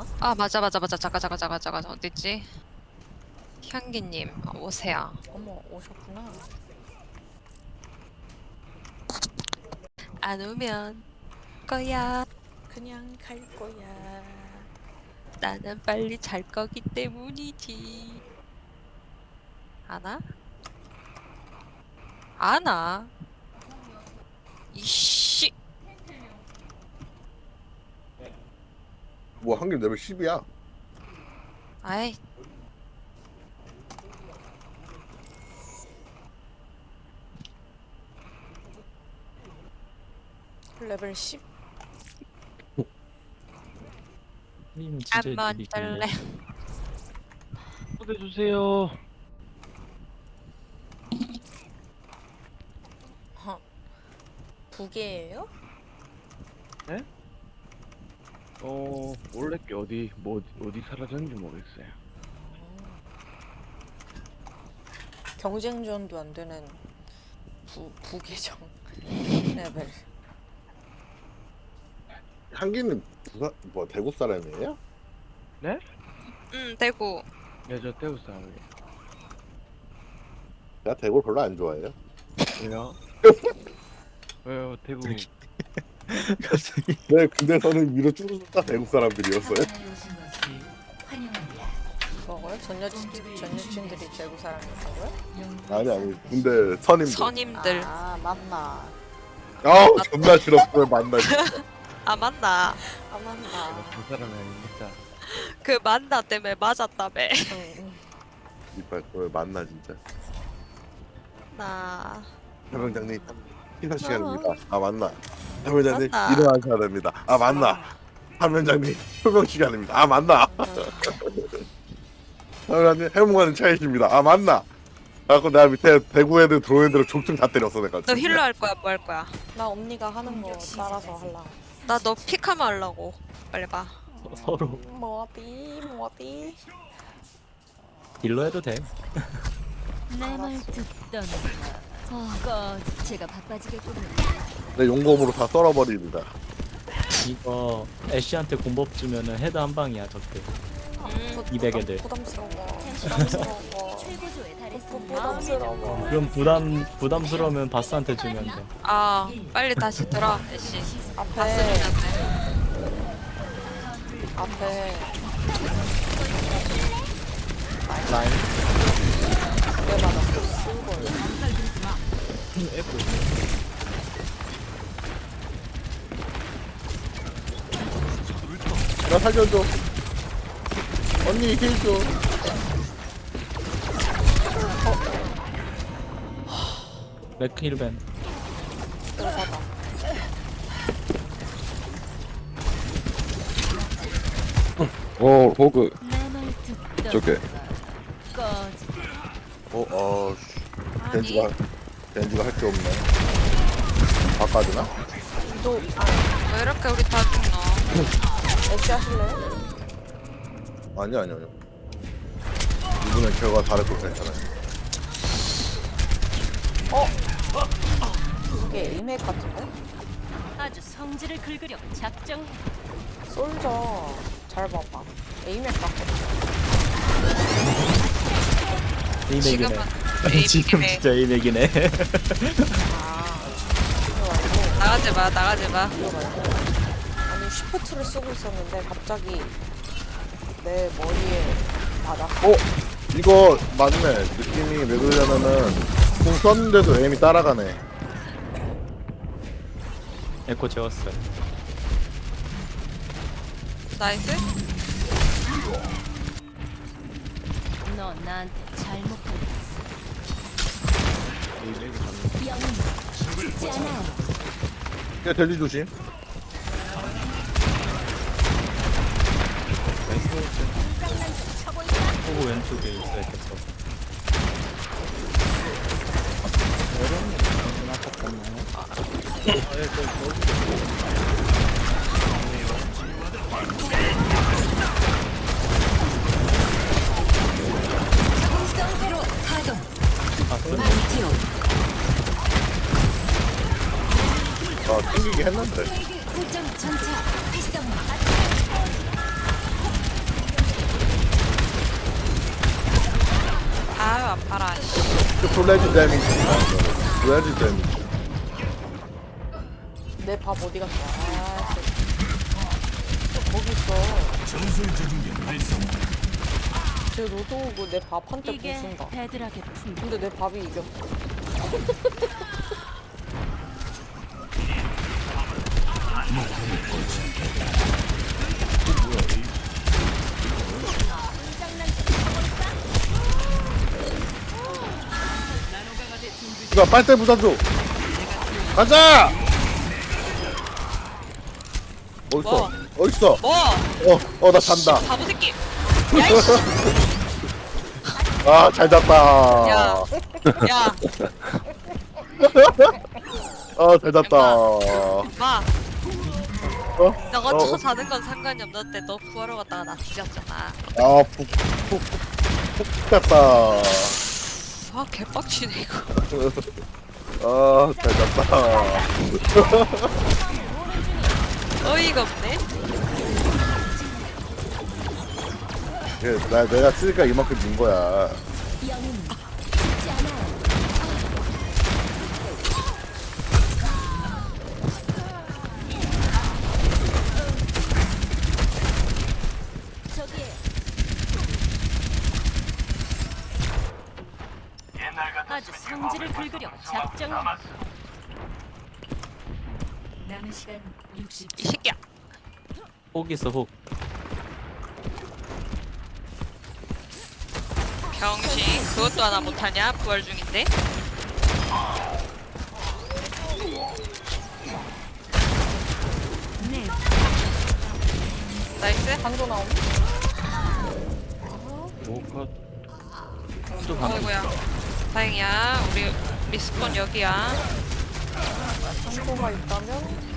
않나? 아 맞아 맞아 맞아 잠깐 잠깐 잠깐 잠깐 어딨지? 향기님 어, 오세요. 어머 오셨구나. 안 오면 거야. 그냥 갈 거야. 나는 빨리 잘 거기 때문이지. 아나? 아나? 이씨. 뭐 한길 레벨 10이야. 아이 레벨 10. 님 진짜 한번 뜰래. 초대 주세요. 두 개예요? 어 원래 게 어디 뭐 어디 사라졌는지 모르겠어요. 경쟁전도 안 되는 부 부계정 레벨. 한길은 부산 뭐 대구 사람이에요? 응 대구. 네저 대구 사람이에요. 내가 대구를 별로 안 좋아해요. 왜요? 왜요 대구 갑자기 네, 근데 저는 위로 쭉다 대구 사람들이었어요. 그거요? 전 여친 전 여친들이 대구 사람이었다고요? 아니 아니, 근데 선임들. 선임들. 아 맞나. 아우 존나 싫었어요 만나. 아 맞나? 아 맞나. 그 사람이 아닙니다. 그 만나 때문에 맞았다며. 응. 이빨 그걸 만나 진짜. 나. 해병장님 식사 시간입니다. 아 맞나? 맞나? 일어나셔야 됩니다. 아 맞나? 해병장님 표명 시간입니다. 아 맞나? 해병장님 해병관은 차이십니다. 아 맞나? 그래갖고 내가 밑에 대구 애들 들어온 애들 족층 다 때렸어 내가. 너 힐러 할 거야 뭐 할 거야? 나 언니가 하는 거 따라서 할라. 나 너 픽하면 하려고. 빨리 봐. 서로 뭐디 뭐디. 딜러 해도 돼. 내말 듣던 거 제가 바빠지겠군요. 내 용검으로 다 썰어버립니다. 이거 애쉬한테 공법 주면은 헤드 한 방이야 적대. 음. 200 애들. 부담스러워. 부담스러워. 최고조에 달했습니다. 부담스러워. 그럼 부담 부담스러우면 바스한테 주면 돼. 아 빨리 다시 들어 애쉬. 앞에 봤으면 돼. 앞에 라인 두개 맞았어. 쓰고. 나 살려줘. 언니 힐 줘. 맥힐벤 들어가다. 어 호그. 저게. 거어 어. 씨. 벤지가 벤지가 할 게 없네. 바꿔주나? 또 아, 왜 이렇게 우리 다 죽나? 애쉬 하실래요? 아니 아니 아니. 이분은 결과 다를 거 괜찮아요. 이게 에이맥 같은데? 아주 성질을 긁으려 작정. 솔저 잘 봐봐. 에이맥 같거든. 에이맥이네. 지금은 지금 에이맥이네. 진짜 에이맥이네. 아 나가지 마 나가지 마. 아니 쉬프트를 쓰고 있었는데 갑자기 내 머리에 맞았어. 어 이거 맞네. 느낌이 왜 그러냐면은 공 썼는데도 에임이 따라가네. 에코 재웠어요. 나이스. 너 나한테 야 델리 조심. 호구 왼쪽에 있어야겠어. 아 튕기게 했는데 아유 아파라 씨. 플래지 데미지 플래지 데미지 내 밥 어디 갔어? 아, 진짜. 거기 있어. 제 로또 오고 내 밥 한짝 이게 부순다. 근데 내 밥이 이겼어. 이거 빨대 부숴줘. 가자. 어딨어? 어딨어? 뭐? 어, 어, 나 잔다. 바보 새끼. 야이씨. 아, 잘 잤다. 야. 야. 아, 잘 잤다. 마. 어? 너가 어, 쳐 어. 자는 건 상관이 없는데 너 구하러 갔다가 나 뒤졌잖아. 아, 푹, 푹, 푹, 푹 잤다. 아 개빡치네 이거. 아, 잘 잤다. 어이가 없네. 예, 나, 내가 쓰니까 이만큼 진 거야. 영웅 죽지 않아요. 저기에 아주 긁으려 작정. 남은 시간 60. 이 새끼야. 혹 있어 혹. 병신 그것도 하나 못하냐? 부활 중인데. 네. 나이스. 한조 나옴. 뭐가 또 방. 어이구야. 다행이야. 우리 리스폰 여기야. 한조가 있다면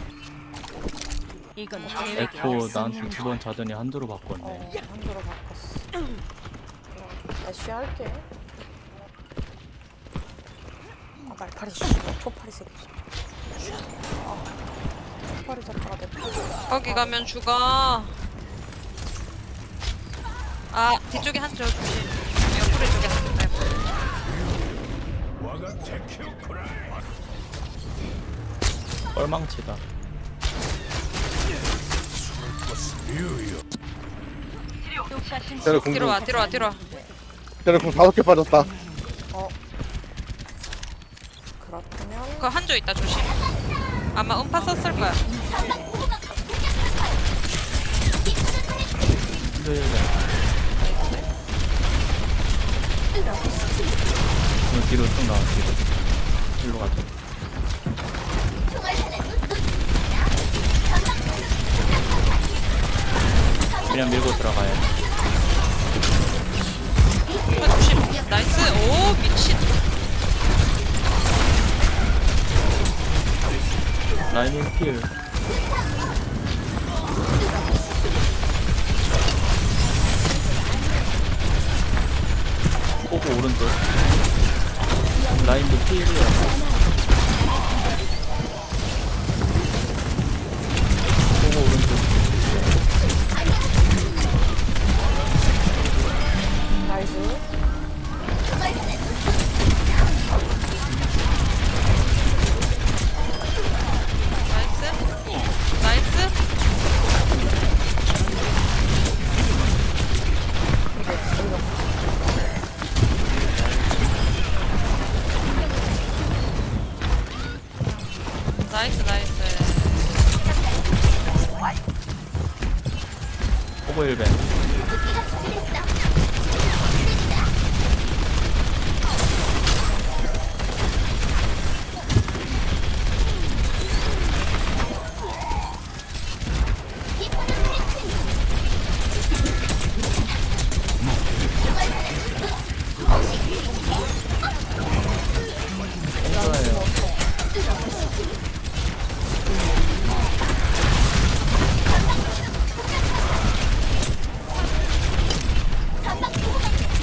이건 계획에 에코 나한테 두 번 자더니 한두로 어 바꿨네. 한조로 바꿨어. 애쉬 할게. 아 말파리 씨. 초파리 새끼. 아 초파리 잡다가 내 팔. 거기 가면 죽어. 아 뒤쪽에 한쪽 조심. 옆구리 쪽에 한쪽 말고. 뻘망치다. 공, 뒤로 와 뒤로 와 뒤로 와. 쟤네 공 다섯 개 빠졌다. 어. 그렇다면 그거 한조 있다 조심. 아마 음파 썼을 거야. 네네. 그 뒤로 좀 나와 뒤로. 일로 가자. 그냥 밀고 들어가요. 아, 조심. 나이스. 오 미친. 라이닝 필. 나이스 나이스. 호구 1벤.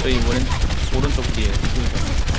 저희 오른, 오른쪽 뒤에.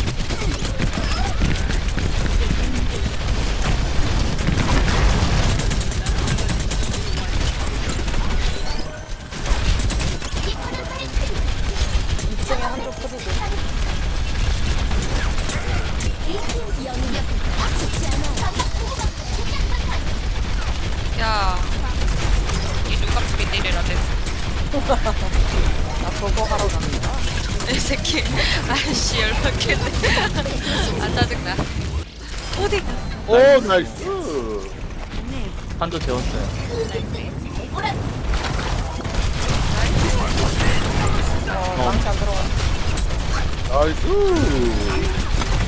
나이스.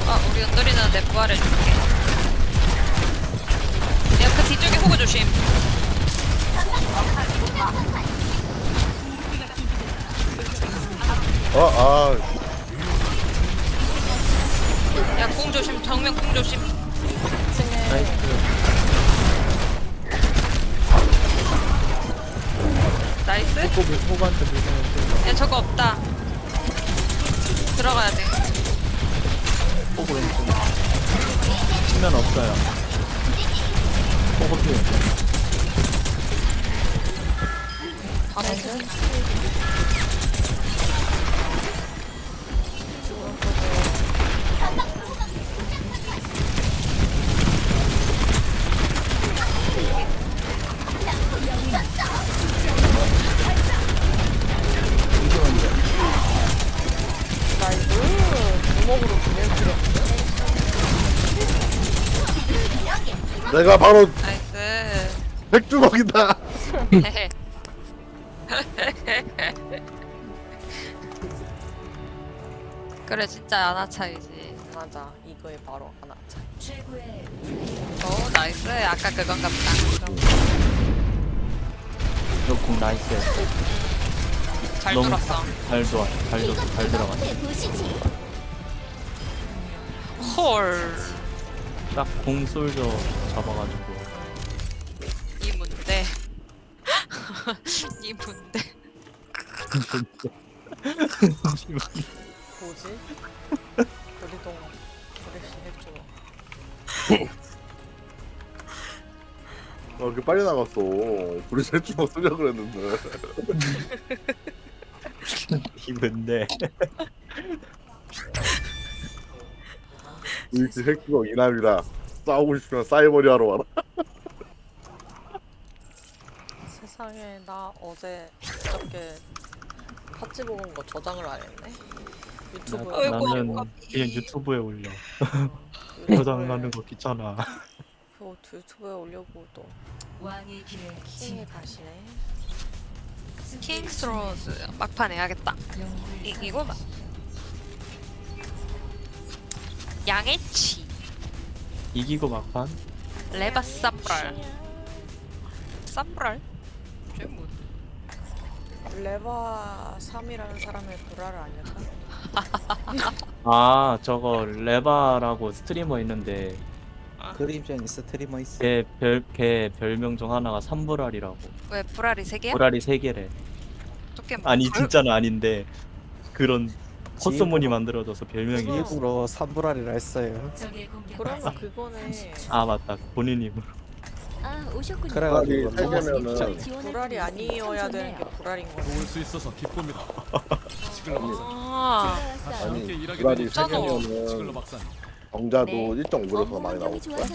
아 우리 연돌이는 내 부활해줄게. 야그 뒤쪽에 호구 조심. 어아. 야 공 조심. 정면 공 조심. 나이스. 나이스 호구 호구한테 야 저거 없다 들어가야 돼 호구 왼쪽. 치면 없어요. 호구 필. 바로 나 내가 바로 나이스 백주먹이다 그래 진짜 아나차이지 맞아. 이거에 바로 하나. 차. 최고의 오 나이스 아까 그건가 보다 저공 나이스였어. 잘 너무- 돌았어 잘 좋아. 잘 좋. 잘 들어갔어. 헐 딱 공솔저 잡아가지고. 이 문대 이 문대 뭐지? 우리동 그래시 해줘. 어 이렇게 빨리 나갔어 우리 백주먹 쓰려고 그랬는데 기분데. 우리 집 백주먹 이남이다 싸우고 싶으면 사이버리 하러 와라 세상에 나 어제 어저께 팥집 먹은 거 저장을 안 했네. 유튜브에 나, 어이구, 나는. 그냥 유튜브에 올려. 유튜브에 저장하는 거 귀찮아. 그거 유튜브에 올려고 또 왕의 길에 킹에 가시네. 킹스로즈 막판 해야겠다 이기고 막 양해치 이기고 막판? 레바 사브랄 사브랄? 쟤 뭐? 레바 3이라는 사람의 불화를 알렸다. 아 저거 레바라고 스트리머 있는데 그림전 스트리머 있어. 걔, 별, 걔 별명 중 하나가 삼불알이라고 왜 불알이 세 개야? 불알이 세 개래 어떻게 아니 별- 진짜는 아닌데 그런 콧소문이 만들어져서 별명이 그거- 일부러 삼불알이라 했어요. 그러면 그거네. 아 맞다 본인 입으로 아 오셨군요 그래가지고 세 개면은 불알이 아니어야 되는 게 불알인 거네. 도울 수 있어서 기쁩니다. 아 박사. 아니 함께 일하게 불알이 된세 없잖아. 시글러 개면은 박사님. 정자도 네. 1.5에서 많이 나올 거야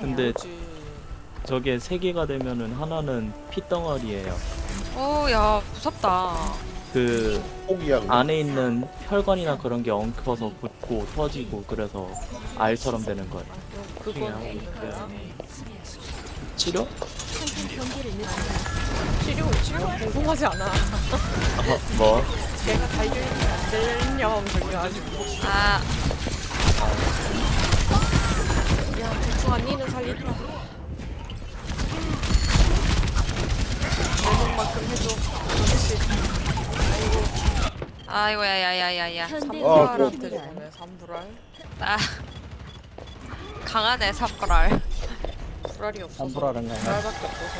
근데. 저게 세 개가 되면은 하나는 피덩어리예요 오야 무섭다 그 포기야 그냥. 안에 있는 혈관이나 그런 게 엉켜서 붙고 터지고 그래서 알처럼 되는 거예요. 치료? 치료 치료가 궁금하지 않아. 뭐? 걔가 달걀이 안 되냐면 저기 아직 아야 대충 언니는 살리더라. 내몸만큼 해줘. 아이고 야 야야야야 어, 삼불알한테 주네 삼불알. 아 강하네 사브랄 불알이 없어서. 삼불알은 그냥 불알밖에 없어서.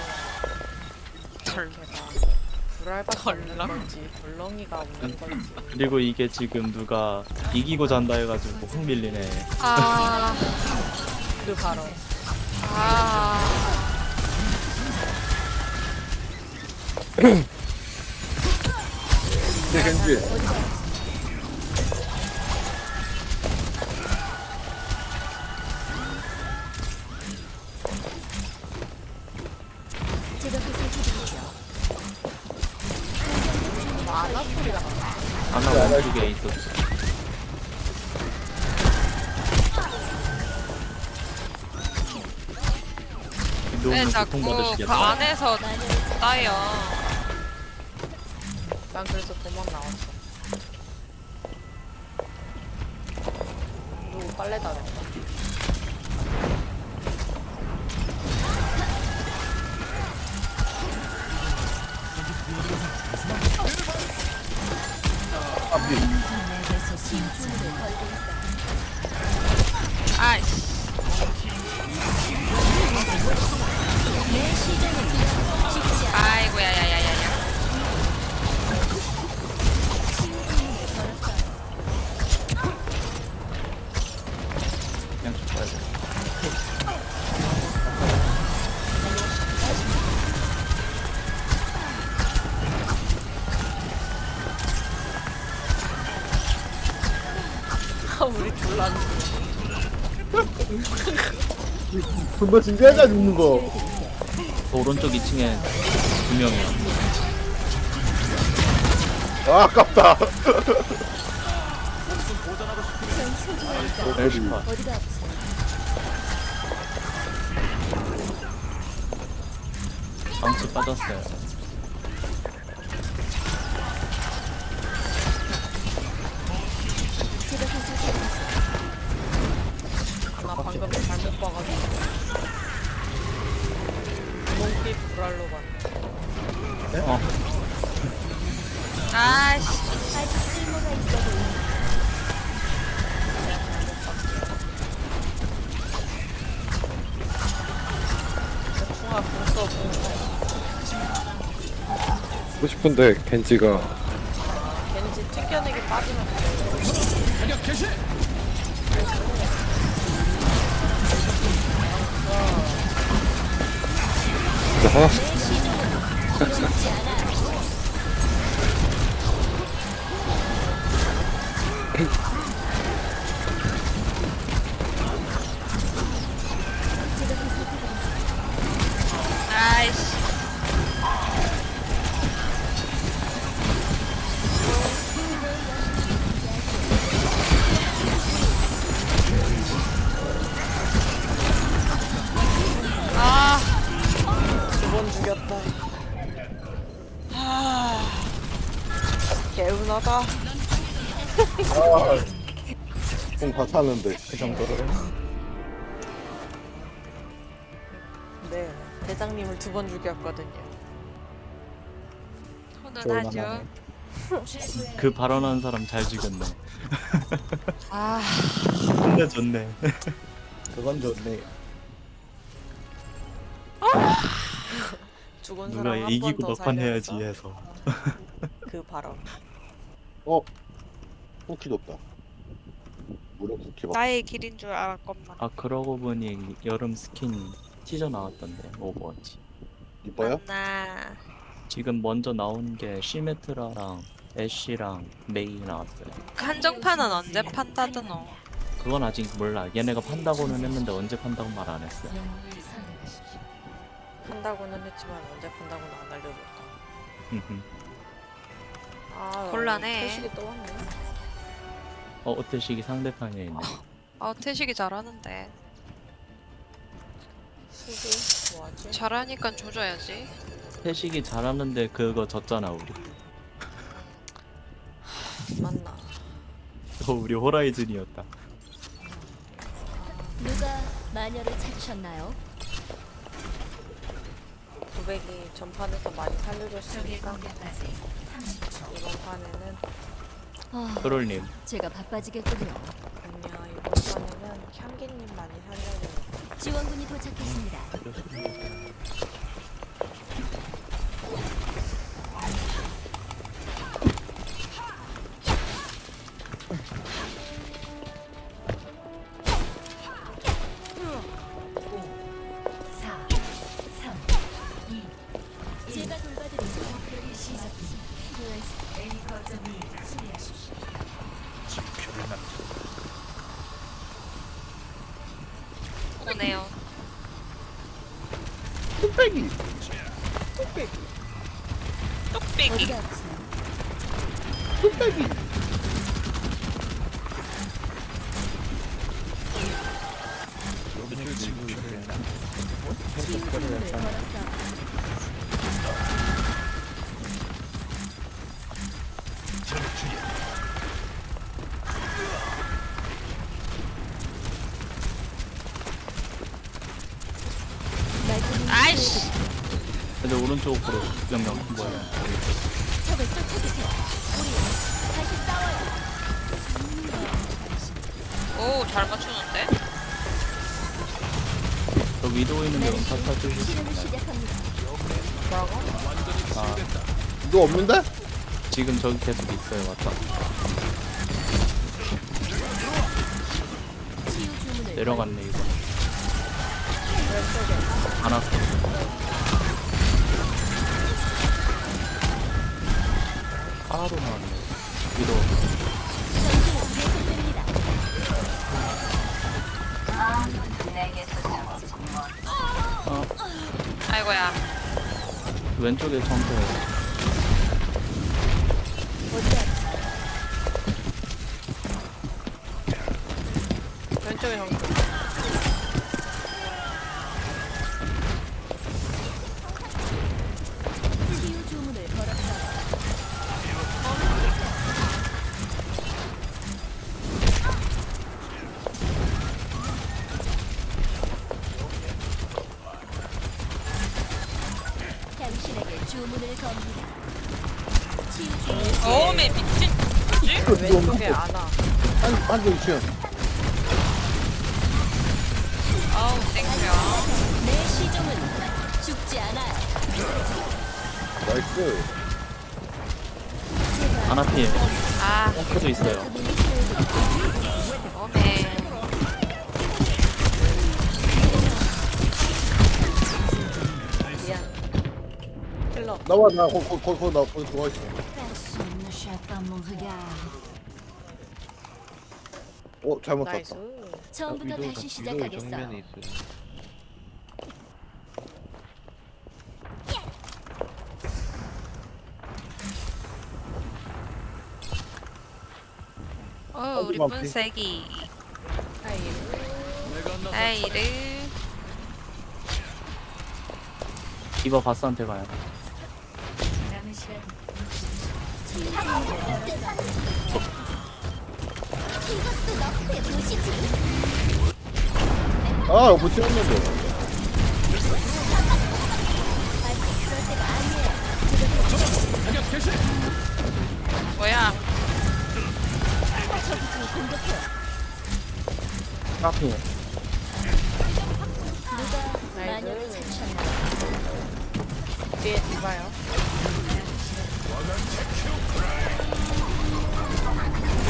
덜 걔가 불알밖에 없는 덜렁. 건지 불렁이가 없는 건지. 그리고 이게 지금 누가 이기고 잔다 해가지고 흥 밀리네 아 그 바로. 아. 겐지 있었어. 왜 너무 자꾸 그. 안에서 따요? 빨래 다녔다. 아이 존나 진지하게 죽는 거. 그 오른쪽 2층에 두 명이야. 아, 아깝다. 멜시파. 어디가 아프세요? 방치 빠졌어요. 제가 가서 나 방금 잘못 봐가지고. 몽키 브랄로 봤네. 어, 아이씨. 아직 쓸모가 있어 보입니다. 중아 벌써 보고. 하고 싶은데 겐지가 아 다 찼는데. 그 정도로 네, 대장님을 두 번 죽였거든요. 훈훈하죠. 좋을만하네. 그 발언한 사람 잘 죽였네. 아, 진짜 좋네. 그건 좋네. 죽은 누가 사람 한 이기고 번 더 막판 해야지 살려서 해서. 그 발언. 어? 쿠키 줬다. 봐. 나의 길인 줄 알았건만. 아 그러고 보니 여름 스킨 티저 나왔던데 오버워치. 이뻐요? 맞나. 지금 먼저 나온 게 시메트라랑 애쉬랑 메이 나왔어요. 한정판은 언제 판다드노? 그건 아직 몰라. 얘네가 판다고는 했는데 언제 판다고 말 안 했어. 영웅을 선택하십시오. 판다고는 했지만 언제 판다고는 안 알려줬다. 아, 곤란해. 표식이 또 왔네. 어 어태식이 상대편에 있네. 아, 태식이 잘하는데. 수비 뭐하지? 잘하니까 조져야지. 태식이 잘하는데 그거 졌잖아 우리. 맞나? 어, 우리 호라이즌이었다. 누가 마녀를 찾으셨나요? 고백이 전판에서 많이 살려줬으니까 이번 판에는 아, 트롤님 제가 바빠지겠군요. 아니야 이번 판에는 향기님 많이 살려줘. 지원군이 도착했습니다. 아이씨. 오른쪽으로 명령 뭐야? 적을 쫓아주세요. 우리 다시 싸워요. 오, 잘 맞추는 위도우 있는데 있나요? 시작합니다. 아너 없는데? 지금 저기 계속 있어요 주문을 내려갔네 이거. 안 왔어. 하나도 나왔네. 위도우. 아이고야. 왼쪽에 어디야? 왼쪽에 형. 치 오메 미친. 뭐지? 왼쪽에 안아. 한, 한쪽 2층. 아우, 땡큐야. 내 시종은 죽지 않아요. 나이스. 하나필 아, 펑크도 있어요. 나와, 나, 거, 거, 거, 거, 나, 거기 들어가 있어. Personne ne chatte pas mon regard. 어, 잘못 나이스. 샀다. 처음부터 다시 시작하겠어요. 정면에 있어요. 어, 우리 어디만 분쇄기. 아이. 아이를. 이버 바스한테 가요. 아, 못 찍었는데. 뭐야? 찾으셨나요? 뒤에 디바요.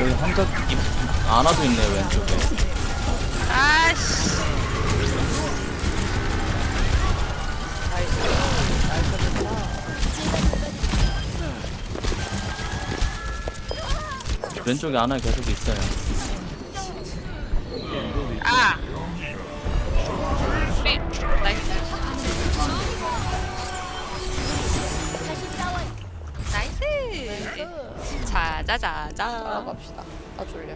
여기 한자 이- 안아도 있네 왼쪽에. 아씨. 왼쪽에 안아 계속 있어요. 자자자자. 따라갑시다. 나 졸려.